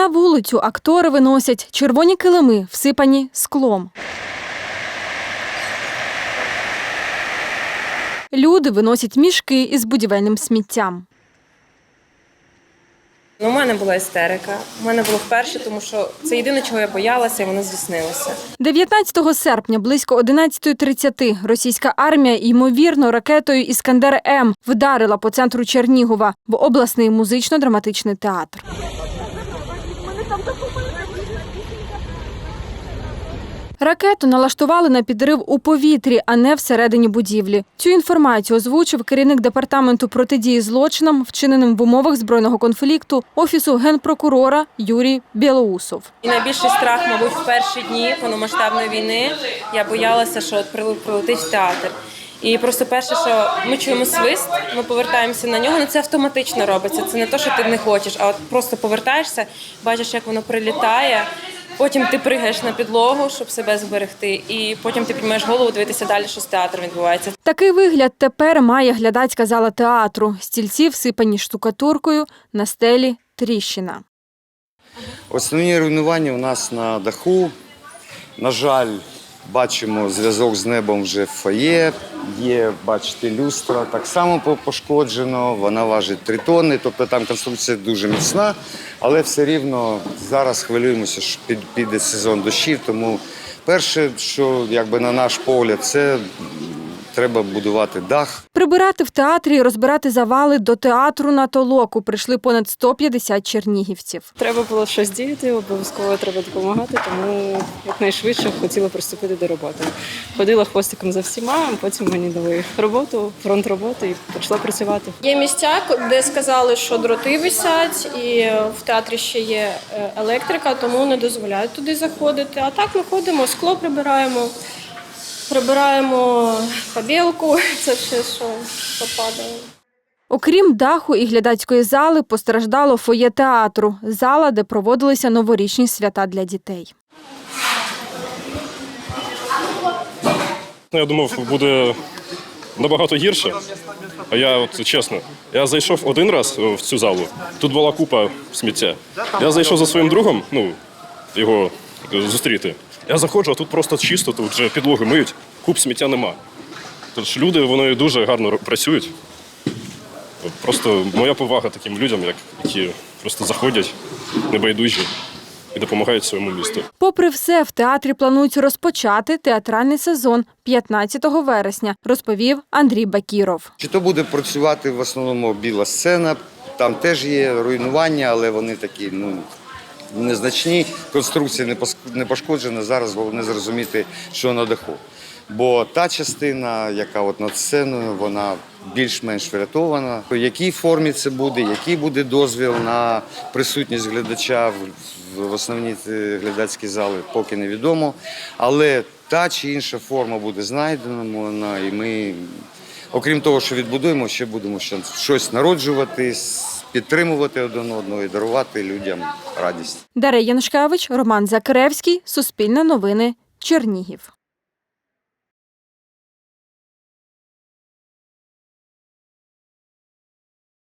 На вулицю актори виносять червоні килими, всипані склом. Люди виносять мішки із будівельним сміттям. Ну, у мене була істерика. У мене було вперше, тому що це єдине, чого я боялася, і воно здійснилося. 19 серпня близько 11.30 російська армія, ймовірно, ракетою Іскандер М вдарила по центру Чернігова в обласний музично-драматичний театр. Ракету налаштували на підрив у повітрі, а не всередині будівлі. Цю інформацію озвучив керівник департаменту протидії злочинам, вчиненим в умовах збройного конфлікту офісу генпрокурора Юрій Білоусов. І найбільший страх, мабуть, в перші дні повномасштабної війни я боялася, що от прил- прилетить в театр. І просто перше, що ми чуємо свист, ми повертаємося на нього. Ну це автоматично робиться. Це не те, що ти не хочеш, а от просто повертаєшся, бачиш, як воно прилітає. Потім ти пригаєш на підлогу, щоб себе зберегти, і потім ти піднімаєш голову дивитися далі, що з театром відбувається. Такий вигляд тепер має глядацька зала театру. Стільці всипані штукатуркою, на стелі тріщина. Основні руйнування у нас на даху. На жаль, бачимо зв'язок з небом вже в фоє. Є, бачите, люстра так само пошкоджено. Вона важить 3 тонни, тобто там конструкція дуже міцна, але все рівно зараз хвилюємося, що під- піде сезон дощів. Тому перше, що якби на наш погляд, це треба будувати дах. Прибирати в театрі розбирати завали до театру на толоку прийшли понад 150 чернігівців. Треба було щось діяти, обов'язково треба допомагати, тому якнайшвидше хотіла приступити до роботи. Ходила хвостиком за всіма, потім мені дали роботу, фронт роботи і почала працювати. Є місця, де сказали, що дроти висять, і в театрі ще є е, електрика, тому не дозволяють туди заходити. А так ми ходимо, скло прибираємо, прибираємо побілку, це все, що попадає. Окрім даху і глядацької зали, постраждало фоє театру, зала, де проводилися новорічні свята для дітей. Ну, я думав, буде набагато гірше. А я от чесно, я зайшов один раз в цю залу. Тут була купа сміття. Я зайшов за своїм другом, ну, його зустріти. Я заходжу, а тут просто чисто, тут вже підлоги миють, куп сміття нема. Тож люди вони дуже гарно працюють. Просто моя повага таким людям, як, які просто заходять небайдужі і допомагають своєму місту. Попри все, в театрі планують розпочати театральний сезон 15 вересня, розповів Андрій Бакіров. Чи то буде працювати в основному біла сцена, там теж є руйнування, але вони такі ну, незначні. Конструкція не пошкоджена. Зараз головне зрозуміти, що на даху. Бо та частина, яка от над сценою, вона більш-менш врятована. В якій формі це буде, який буде дозвіл на присутність глядача в, основній е, глядацькій залі, поки невідомо. Але та чи інша форма буде знайдена, і ми Окрім того, що відбудуємо, ще будемо щось народжувати, підтримувати один одного і дарувати людям радість. Дар'я Янушкевич, Роман Закревський, Суспільне новини, Чернігів.